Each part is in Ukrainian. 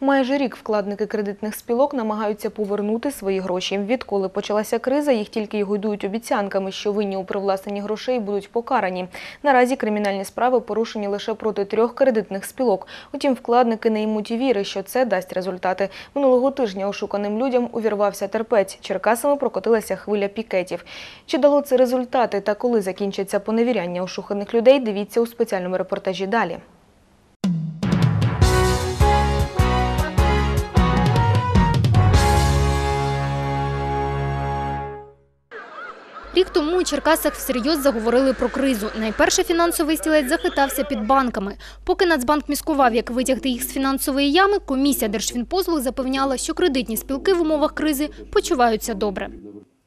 Майже рік вкладники кредитних спілок намагаються повернути свої гроші. Відколи почалася криза, їх тільки й гойдують обіцянками, що винні у привласненні грошей будуть покарані. Наразі кримінальні справи порушені лише проти трьох кредитних спілок. Утім, вкладники не ймуть віри, що це дасть результати. Минулого тижня ошуканим людям увірвався терпець. Черкасами прокотилася хвиля пікетів. Чи дало це результати та коли закінчиться поневіряння ошуканих людей, дивіться у спеціальному репортажі далі. Рік тому у Черкасах всерйоз заговорили про кризу. Найперше фінансовий стілець захитався під банками. Поки Нацбанк міскував, як витягти їх з фінансової ями, комісія Держфінпослуг запевняла, що кредитні спілки в умовах кризи почуваються добре.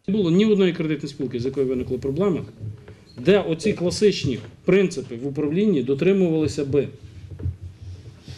Не було ні одної кредитної спілки, з якою виникли проблеми, де оці класичні принципи в управлінні дотримувалися би.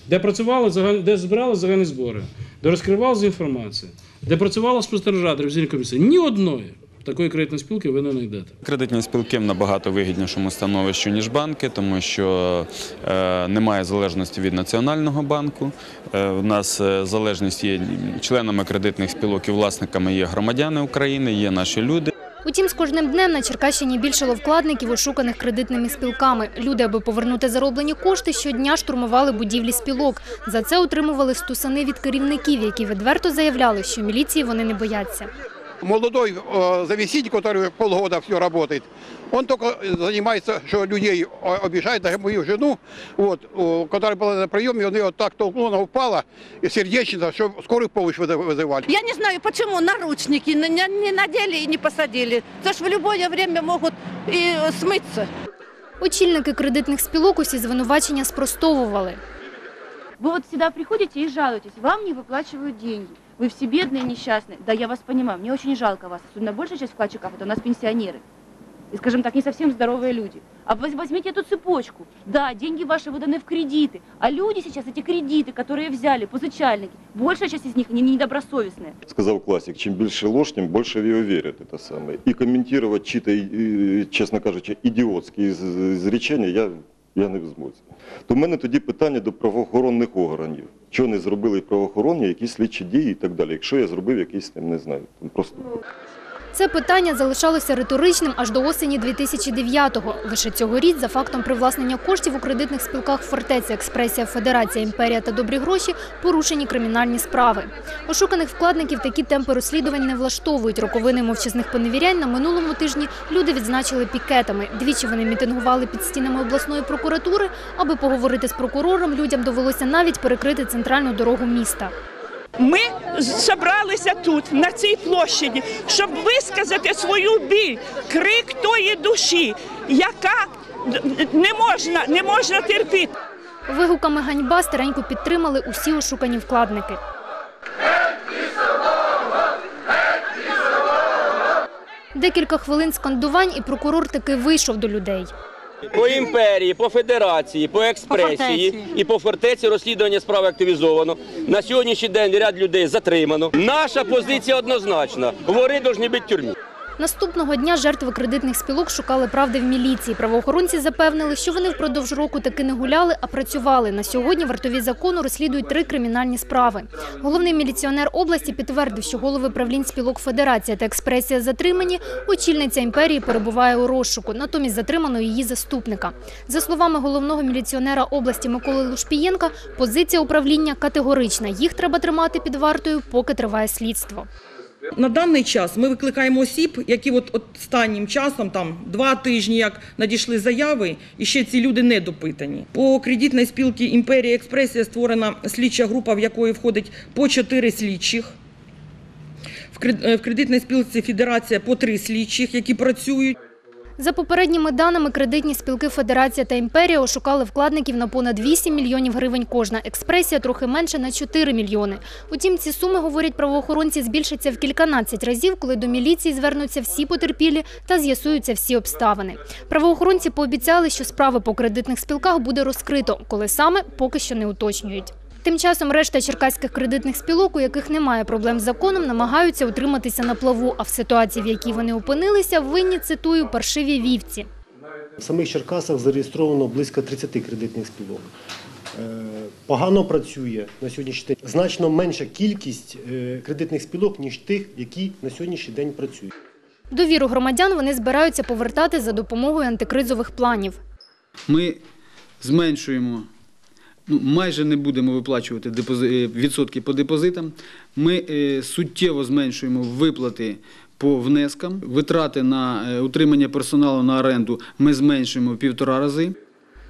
Де працювали, де збирали загальні збори, де розкривалася інформація, де працювала спостережатель комісії. Ні одної такої кредитної спілки ви не знайдете. Кредитні спілки в набагато вигіднішому становищі, ніж банки, тому що е, немає залежності від національного банку. Е, в нас е, залежність є членами кредитних спілок і власниками є громадяни України, є наші люди. Утім, з кожним днем на Черкащині більшало вкладників, ошуканих кредитними спілками. Люди, аби повернути зароблені кошти, щодня штурмували будівлі спілок. За це отримували стусани від керівників, які відверто заявляли, що міліції вони не бояться молодой э, заместитель, который полгода все работает, он только занимается, что людей э, обижает, даже мою жену, вот, э, которая была на приеме, он ее так толкнул, она упала, и сердечно, что скорую помощь вызы- вызывали. Я не знаю, почему наручники не, не- не надели и не посадили. Потому что в любое время могут и э, смыться. Очільники кредитних спілок усі звинувачення спростовували. Вы вот всегда приходите и жалуетесь, вам не выплачивают деньги. Вы все бедные, несчастные. Да, я вас понимаю, мне очень жалко вас. Особенно большая часть вкладчиков – это у нас пенсионеры. И, скажем так, не совсем здоровые люди. А воз- возьмите эту цепочку. Да, деньги ваши выданы в кредиты. А люди сейчас, эти кредиты, которые взяли, позычальники, большая часть из них, они недобросовестные. сказав класик, чим більше ложь, тим більше в його вірять. Це саме. І коментувати чито, е, чесно кажучи, ідіотські з- зречення я, я не в змозі. То в мене тоді питання до правоохоронних органів. Чого не зробили правоохоронні, якісь слідчі дії і так далі. Якщо я зробив якийсь, не знаю, там просто Це питання залишалося риторичним аж до осені 2009-го. Лише цьогоріч за фактом привласнення коштів у кредитних спілках «Фортеця», «Експресія», «Федерація», «Імперія» та «Добрі гроші» порушені кримінальні справи. Ошуканих вкладників такі темпи розслідувань не влаштовують. Роковини мовчазних поневірянь на минулому тижні люди відзначили пікетами. Двічі вони мітингували під стінами обласної прокуратури. Аби поговорити з прокурором, людям довелося навіть перекрити центральну дорогу міста. Ми зібралися тут, на цій площаді, щоб висказати свою біль, крик тої душі, яка не можна, не можна терпіти. Вигуками ганьба старенько підтримали усі ошукані вкладники. Декілька хвилин скандувань і прокурор таки вийшов до людей. По імперії, по федерації, по експресії і по фортеці розслідування справи активізовано. На сьогоднішній день ряд людей затримано. Наша позиція однозначна. Вори повинні бути в тюрмі. Наступного дня жертви кредитних спілок шукали правди в міліції. Правоохоронці запевнили, що вони впродовж року таки не гуляли, а працювали. На сьогодні вартові закону розслідують три кримінальні справи. Головний міліціонер області підтвердив, що голови правлінь спілок Федерація та Експресія затримані. Очільниця імперії перебуває у розшуку. Натомість затримано її заступника. За словами головного міліціонера області Миколи Лушпієнка, позиція управління категорична. Їх треба тримати під вартою, поки триває слідство. На даний час ми викликаємо осіб, які от останнім часом, там два тижні, як надійшли заяви, і ще ці люди не допитані. По кредитній спілці «Імперія Експресія» створена слідча група, в якої входить по чотири слідчих. В кредитній спілці «Федерація» по три слідчих, які працюють. За попередніми даними, кредитні спілки Федерація та Імперія ошукали вкладників на понад 8 мільйонів гривень кожна. Експресія трохи менше на 4 мільйони. Утім, ці суми, говорять правоохоронці, збільшаться в кільканадцять разів, коли до міліції звернуться всі потерпілі та з'ясуються всі обставини. Правоохоронці пообіцяли, що справи по кредитних спілках буде розкрито, коли саме поки що не уточнюють. Тим часом решта черкаських кредитних спілок, у яких немає проблем з законом, намагаються утриматися на плаву. А в ситуації, в якій вони опинилися, винні, цитую, паршиві вівці. В самих Черкасах зареєстровано близько 30 кредитних спілок. погано працює на сьогоднішній день. Значно менша кількість е, кредитних спілок, ніж тих, які на сьогоднішній день працюють. Довіру громадян вони збираються повертати за допомогою антикризових планів. Ми зменшуємо, ну, майже не будемо виплачувати е, відсотки по депозитам. Ми е, суттєво зменшуємо виплати по внескам. Витрати на е, утримання персоналу на оренду ми зменшуємо в півтора рази.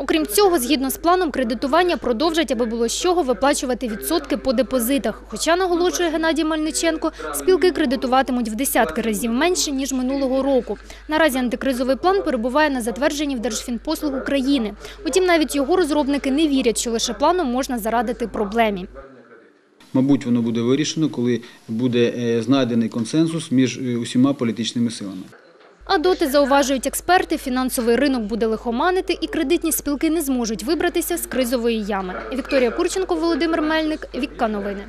Окрім цього, згідно з планом, кредитування продовжать, аби було з чого виплачувати відсотки по депозитах. Хоча, наголошує Геннадій Мельниченко, спілки кредитуватимуть в десятки разів менше, ніж минулого року. Наразі антикризовий план перебуває на затвердженні в Держфінпослуг України. Утім, навіть його розробники не вірять, що лише планом можна зарадити проблемі. Мабуть, воно буде вирішено, коли буде е, знайдений консенсус між е, усіма політичними силами. А доти, зауважують експерти, фінансовий ринок буде лихоманити і кредитні спілки не зможуть вибратися з кризової ями. Вікторія Курченко, Володимир Мельник, Вікка Новини.